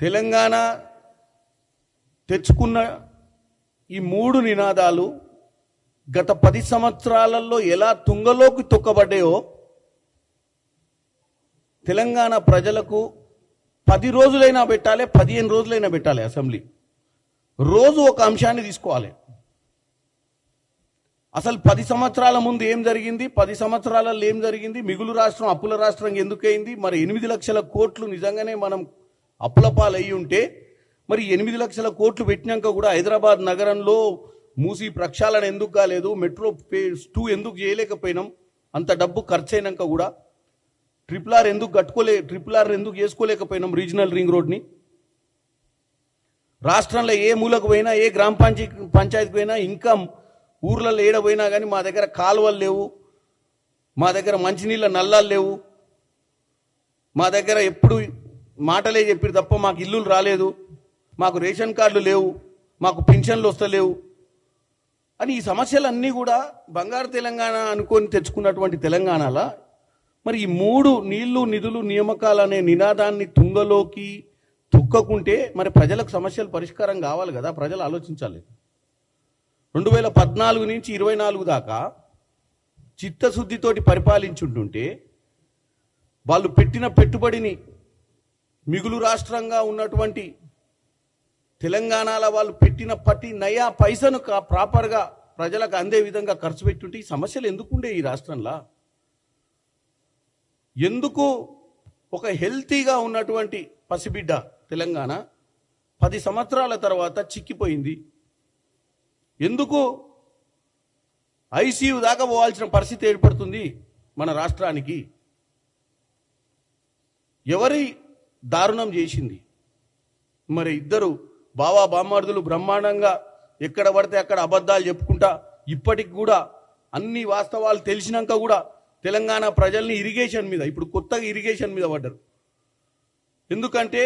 తెలంగాణ తెచ్చుకున్న ఈ మూడు నినాదాలు గత పది సంవత్సరాలలో ఎలా తుంగలోకి తొక్కబడ్డాయో తెలంగాణ ప్రజలకు పది రోజులైనా పెట్టాలి పదిహేను రోజులైనా పెట్టాలి అసెంబ్లీ. రోజు ఒక అంశాన్ని తీసుకోవాలి. అసలు పది సంవత్సరాల ముందు ఏం జరిగింది? పది సంవత్సరాలలో ఏం జరిగింది? మిగులు రాష్ట్రం అప్పుల రాష్ట్రం ఎందుకైంది? మరి ఎనిమిది లక్షల కోట్లు నిజంగానే మనం అప్పుల ఉంటే మరి ఎనిమిది లక్షల కోట్లు పెట్టినాక కూడా హైదరాబాద్ నగరంలో మూసి ప్రక్షాళన ఎందుకు కాలేదు? మెట్రో ఫేజ్ టూ ఎందుకు చేయలేకపోయినాం? అంత డబ్బు ఖర్చు అయినాక కూడా ట్రిపుల్ ఆర్ ఎందుకు కట్టుకోలే ట్రిపుల్ ఆర్ ఎందుకు చేసుకోలేకపోయినాం రీజనల్ రింగ్ రోడ్ని? రాష్ట్రంలో ఏ మూలకు పోయినా ఏ గ్రామ పంచాయతీ పంచాయతీకి పోయినా ఇంకా ఊర్లలో ఏడపోయినా కానీ మా దగ్గర కాలువలు లేవు మా దగ్గర మంచినీళ్ళ నల్లాలు లేవు మా దగ్గర ఎప్పుడు మాటలే చెప్పారు తప్ప మాకు ఇల్లులు రాలేదు. మాకు రేషన్ కార్డులు లేవు. మాకు పెన్షన్లు వస్తలేవు. అని ఈ సమస్యలన్నీ కూడా బంగారు తెలంగాణ అనుకొని తెచ్చుకున్నటువంటి తెలంగాణలో మరి ఈ మూడు నీళ్ళు నిధులు నియామకాలు అనే నినాదాన్ని తుంగలోకి తొక్కకుంటే మరి ప్రజలకు సమస్యలు పరిష్కారం కావాలి కదా? ప్రజలు ఆలోచించాలి. రెండు వేల పద్నాలుగు నుంచి ఇరవై నాలుగు దాకా చిత్తశుద్ధితోటి పరిపాలించుంటుంటే వాళ్ళు పెట్టిన పెట్టుబడిని మిగులు రాష్ట్రంగా ఉన్నటువంటి తెలంగాణలో వాళ్ళు పెట్టిన పట్టి నయా పైసను ప్రాపర్గా ప్రజలకు అందే విధంగా ఖర్చు పెట్టుంటే ఈ సమస్యలు ఎందుకుండే ఈ రాష్ట్రంలో? ఎందుకు ఒక హెల్తీగా ఉన్నటువంటి పసిబిడ్డ తెలంగాణ పది సంవత్సరాల తర్వాత చిక్కిపోయింది? ఎందుకు ఐసీయూ దాకా పోవాల్సిన పరిస్థితి ఏర్పడుతుంది మన రాష్ట్రానికి? ఎవరి దారుణం చేసింది. మరి ఇద్దరు బావా బామ్మార్దులు బ్రహ్మాండంగా ఎక్కడ పడితే అక్కడ అబద్ధాలు చెప్పుకుంటా ఇప్పటికి కూడా అన్ని వాస్తవాలు తెలిసినాక కూడా తెలంగాణ ప్రజల్ని ఇరిగేషన్ మీద ఇప్పుడు కొత్తగా ఇరిగేషన్ మీద పడ్డారు. ఎందుకంటే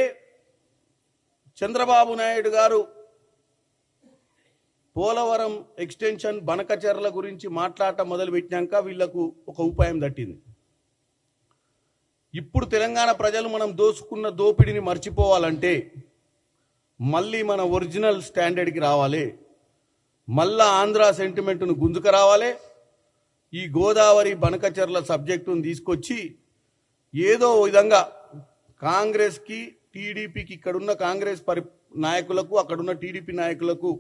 చంద్రబాబు నాయుడు గారు పోలవరం ఎక్స్టెన్షన్ బనకచర్ల గురించి మాట్లాడటం మొదలుపెట్టినాక వీళ్ళకు ఒక ఉపాయం దట్టింది. ఇప్పుడు తెలంగాణ ప్రజలు మనం దోసుకున్న దోపిడిని మర్చిపోవాలంటే మళ్ళీ మన ఒరిజినల్ స్టాండర్డ్కి రావాలి. మళ్ళా ఆంధ్ర సెంటిమెంట్ను గుంజుక రావాలి. ఈ గోదావరి బనకచర్ల సబ్జెక్టును తీసుకొచ్చి ఏదో విధంగా కాంగ్రెస్కి టీడీపీకి ఇక్కడున్న కాంగ్రెస్ పరి నాయకులకు అక్కడున్న టీడీపీ నాయకులకు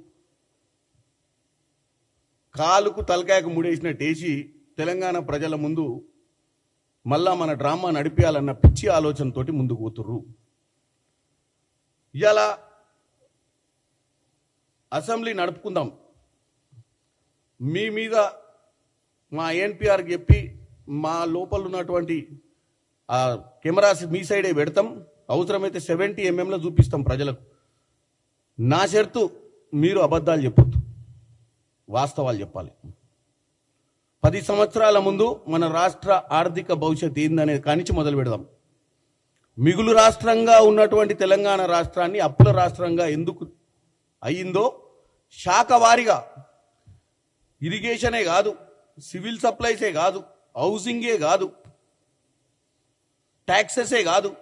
కాలుకు తలకాయకు ముడేసినట్టేసి తెలంగాణ ప్రజల ముందు మళ్ళా మన డ్రామా నడిపించాలన్న పిచ్చి ఆలోచనతోటి ముందుకు పోతుర్రు. ఇలా అసెంబ్లీ నడుపుకుందాం. మీ మీద మా ఎన్పిఆర్కి చెప్పి మా లోపల ఉన్నటువంటి ఆ కెమెరాస్ మీ సైడే పెడతాం. అవసరమైతే సెవెంటీ ఎంఎంలో చూపిస్తాం ప్రజలకు. నా షరతు మీరు అబద్ధాలు చెప్పొద్దు. వాస్తవాలు చెప్పాలి. పది సంవత్సరాల ముందు మన రాష్ట్ర ఆర్థిక భవిష్యత్ ఏందనేది కానించి మొదలు పెడదాం. మిగులు రాష్ట్రంగా ఉన్నటువంటి తెలంగాణ రాష్ట్రాన్ని అప్పుల రాష్ట్రంగా ఎందుకు అయ్యిందో శాఖవారిగా ఇరిగేషనే కాదు సివిల్ సప్లైసే కాదు హౌసింగే కాదు ట్యాక్సెసే కాదు.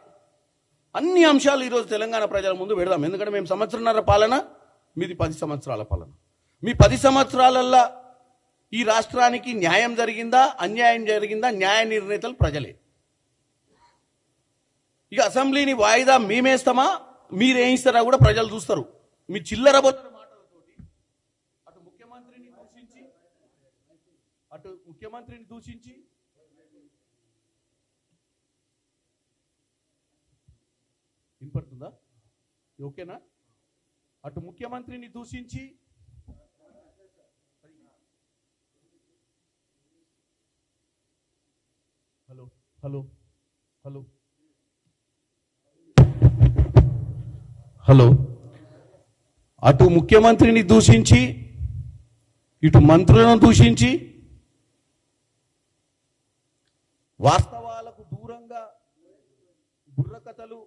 అన్ని అంశాలు ఈరోజు తెలంగాణ ప్రజల ముందు పెడదాం. ఎందుకంటే మేము సంవత్సరంన్నర పాలన మీది పది సంవత్సరాల పాలన. మీ పది సంవత్సరాలల్లా ఈ రాష్ట్రానికి న్యాయం జరిగిందా అన్యాయం జరిగిందా న్యాయ నిర్ణేతలు ప్రజలే. ఇక అసెంబ్లీని వాయిదా మేమేస్తామా? మీరేయిస్తారా కూడా ప్రజలు చూస్తారు. మీ చిల్లర అటు ముఖ్యమంత్రిని దూషించి అటు ముఖ్యమంత్రిని దూషించి వినపడుతుందా? ఓకేనా? అటు ముఖ్యమంత్రిని దూషించి హలో హలో. హలో. అటు ముఖ్యమంత్రిని దూషించి ఇటు మంత్రులను దూషించి వాస్తవాలకు దూరంగా బుర్రకథలు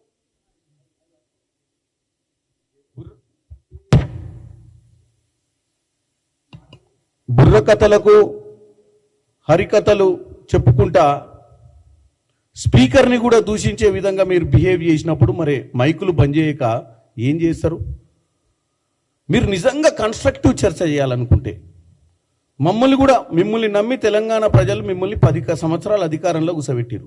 బుర్రకథలకు హరికథలు చెప్పుకుంటా స్పీకర్ని కూడా దూషించే విధంగా మీరు బిహేవ్ చేసినప్పుడు మరి మైకులు బంద్ చేయక ఏం చేస్తారు? మీరు నిజంగా కన్స్ట్రక్టివ్ చర్చ చేయాలనుకుంటే. మమ్మల్ని కూడా మిమ్మల్ని నమ్మి తెలంగాణ ప్రజలు మిమ్మల్ని పది సంవత్సరాలు అధికారంలో కూసబెట్టిరు.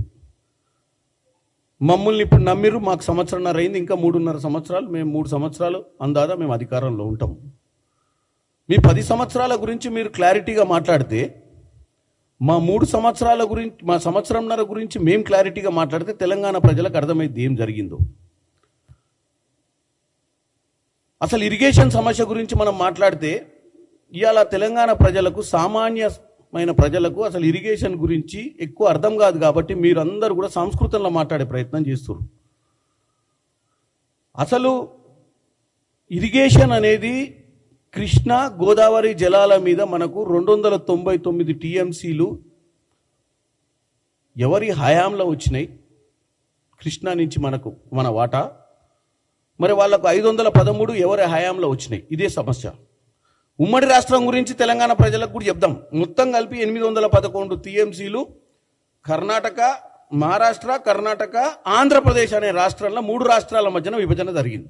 మమ్మల్ని ఇప్పుడు నమ్మిరు మాకు సంవత్సరంన్నర అయింది ఇంకా మూడున్నర సంవత్సరాలు మేము మూడు సంవత్సరాలు అందాదా మేము అధికారంలో ఉంటాం. మీ పది సంవత్సరాల గురించి మీరు క్లారిటీగా మాట్లాడితే మా మూడు సంవత్సరాల గురించి మా సంవత్సరంన్నర గురించి మేము క్లారిటీగా మాట్లాడితే తెలంగాణ ప్రజలకు అర్థమైంది ఏం జరిగిందో. అసలు ఇరిగేషన్ సమస్య గురించి మనం మాట్లాడితే ఇవాళ తెలంగాణ ప్రజలకు సామాన్యమైన ప్రజలకు అసలు ఇరిగేషన్ గురించి ఎక్కువ అర్థం కాదు కాబట్టి మీరందరూ కూడా సంస్కృతంలో మాట్లాడే ప్రయత్నం చేస్తున్నారు అసలు ఇరిగేషన్ అనేది కృష్ణా గోదావరి జలాల మీద మనకు రెండు వందల తొంభై తొమ్మిది టీఎంసీలు ఎవరి హయాంలో వచ్చినాయి? కృష్ణా నుంచి మనకు మన వాటా? మరి వాళ్ళకు ఐదు వందల పదమూడు ఎవరి హయాంలో వచ్చినాయి? ఇదే సమస్య. ఉమ్మడి రాష్ట్రం గురించి తెలంగాణ ప్రజలకు కూడా చెప్దాం. మొత్తం కలిపి ఎనిమిది వందల పదకొండు టీఎంసీలు కర్ణాటక మహారాష్ట్ర కర్ణాటక ఆంధ్రప్రదేశ్ అనే రాష్ట్రాల్లో మూడు రాష్ట్రాల మధ్యన విభజన జరిగింది.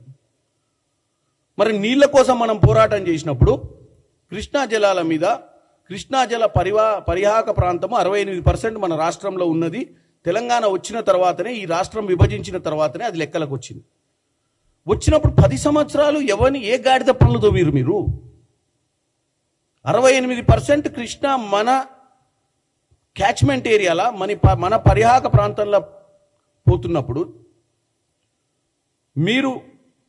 మరి నీళ్ళ కోసం మనం పోరాటం చేసినప్పుడు కృష్ణా జలాల మీద కృష్ణా జల పరివా పరిహాక ప్రాంతము అరవై ఎనిమిది పర్సెంట్ మన రాష్ట్రంలో ఉన్నది. తెలంగాణ వచ్చిన తర్వాతనే ఈ రాష్ట్రం విభజించిన తర్వాతనే అది లెక్కలకు వచ్చింది. వచ్చినప్పుడు పది సంవత్సరాలు ఎవరిని ఏ గాడిద పనులు తోవిరు మీరు? అరవై ఎనిమిది పర్సెంట్ కృష్ణా మన క్యాచ్మెంట్ ఏరియాల మన మన పరిహాక ప్రాంతంలో పోతున్నప్పుడు మీరు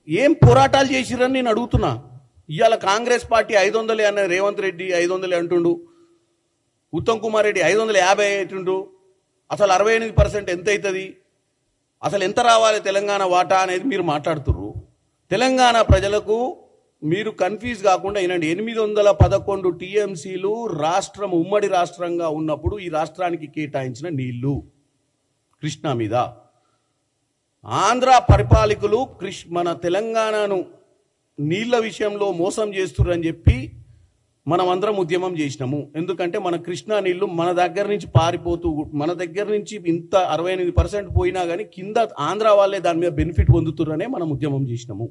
ఏం పోరాటాలు చేసిరని నేను అడుగుతున్నా. ఇవాళ కాంగ్రెస్ పార్టీ ఐదు వందలే అన్న రేవంత్ రెడ్డి ఐదు వందలే అంటుండు. ఉత్తమ్ కుమార్ రెడ్డి ఐదు వందల యాభై అంటుండు అసలు అరవై ఎనిమిది పర్సెంట్ ఎంత అవుతుంది అసలు ఎంత రావాలి తెలంగాణ వాటా అనేది మీరు మాట్లాడుతుర్రు. తెలంగాణ ప్రజలకు మీరు కన్ఫ్యూజ్ కాకుండా వినండి. ఎనిమిది వందల పదకొండు టీఎంసీలు రాష్ట్రం ఉమ్మడి రాష్ట్రంగా ఉన్నప్పుడు ఈ రాష్ట్రానికి కేటాయించిన నీళ్ళు కృష్ణా మీద. ఆంధ్ర పరిపాలకులు కృష్ మన తెలంగాణను నీళ్ళ విషయంలో మోసం చేస్తుర్రని చెప్పి మనం అందరం ఉద్యమం చేసినాము. ఎందుకంటే మన కృష్ణా నీళ్ళు మన దగ్గర నుంచి పారిపోతూ మన దగ్గర నుంచి ఇంత అరవై ఎనిమిది పర్సెంట్ పోయినా కానీ కింద ఆంధ్ర వాళ్ళే దాని మీద బెనిఫిట్ పొందుతుర్రనే మనం ఉద్యమం చేసినాము.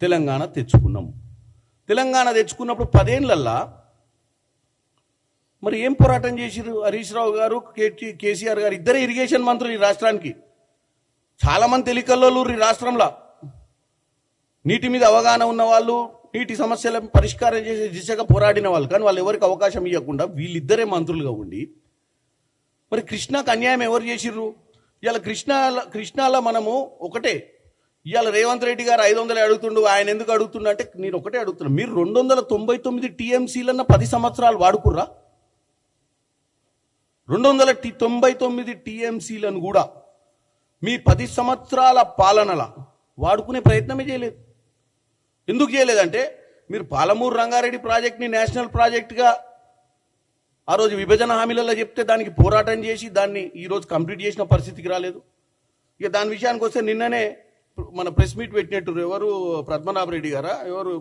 తెలంగాణ తెచ్చుకున్నాము. తెలంగాణ తెచ్చుకున్నప్పుడు పదేళ్ళల్లా మరి ఏం పోరాటం చేసిరు హరీష్ రావు గారు కేటీ కేసీఆర్ గారు ఇద్దరే ఇరిగేషన్ మంత్రులు ఈ రాష్ట్రానికి. చాలా మంది తెలికల్లో ఈ రాష్ట్రంలో నీటి మీద అవగాహన ఉన్న వాళ్ళు నీటి సమస్యల పరిష్కారం చేసే దిశగా పోరాడిన వాళ్ళు. కానీ వాళ్ళు ఎవరికి అవకాశం ఇవ్వకుండా వీళ్ళిద్దరే మంత్రులుగా ఉండి మరి కృష్ణాకు అన్యాయం ఎవరు చేసిర్రు? ఇవాళ కృష్ణా కృష్ణాలో మనము ఒకటే. ఇవాళ రేవంత్ రెడ్డి గారు ఐదు వందలు అడుగుతుండు ఆయన ఎందుకు అడుగుతుండు అంటే నేను ఒకటే అడుగుతున్నా. మీరు రెండు వందల తొంభై తొమ్మిది టీఎంసీలన్న పది సంవత్సరాలు వాడుకుర్రా? రెండు వందల తొంభై తొమ్మిది టీఎంసీలను కూడా మీ పది సంవత్సరాల పాలనల వాడుకునే ప్రయత్నమే చేయలేదు. ఎందుకు చేయలేదంటే మీరు పాలమూరు రంగారెడ్డి ప్రాజెక్ట్ని నేషనల్ ప్రాజెక్ట్గా ఆ రోజు విభజన హామీలలో చెప్తే దానికి పోరాటం చేసి దాన్ని ఈరోజు కంప్లీట్ చేసిన పరిస్థితికి రాలేదు. ఇక దాని విషయానికి వస్తే నిన్ననే మన ప్రెస్ మీట్ పెట్టినట్టు ఎవరు పద్మనాభ రెడ్డి గారా? ఎవరు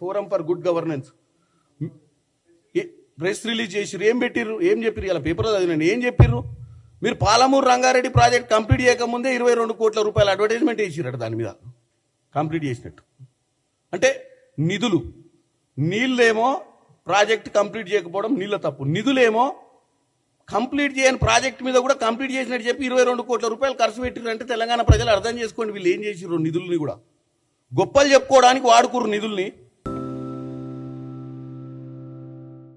forum for good governance. Press release చేసిర్రు. ఏం పెట్టిర్రు? ఏం చెప్పిర్రు? ఇలా పేపర్లో చదివినండి ఏం చెప్పిర్రు? మీరు పాలమూరు రంగారెడ్డి ప్రాజెక్ట్ కంప్లీట్ చేయకముందే ఇరవై రెండు కోట్ల రూపాయల అడ్వర్టైజ్మెంట్ వేసిరట దాని మీద. కంప్లీట్ చేసినట్టు. అంటే నిధులు. నీళ్ళేమో ప్రాజెక్ట్ కంప్లీట్ చేయకపోవడం నీళ్ళ తప్పు. నిధులేమో కంప్లీట్ చేయని ప్రాజెక్ట్ మీద కూడా కంప్లీట్ చేసినట్టు చెప్పి ఇరవై రెండు కోట్ల రూపాయలు ఖర్చు పెట్టిరంటే తెలంగాణ ప్రజలు అర్థం చేసుకోండి వీళ్ళు ఏం చేసిర్రు నిధుల్ని కూడా. గొప్పలు చెప్పుకోవడానికి వాడుకుర్రు నిధుల్ని.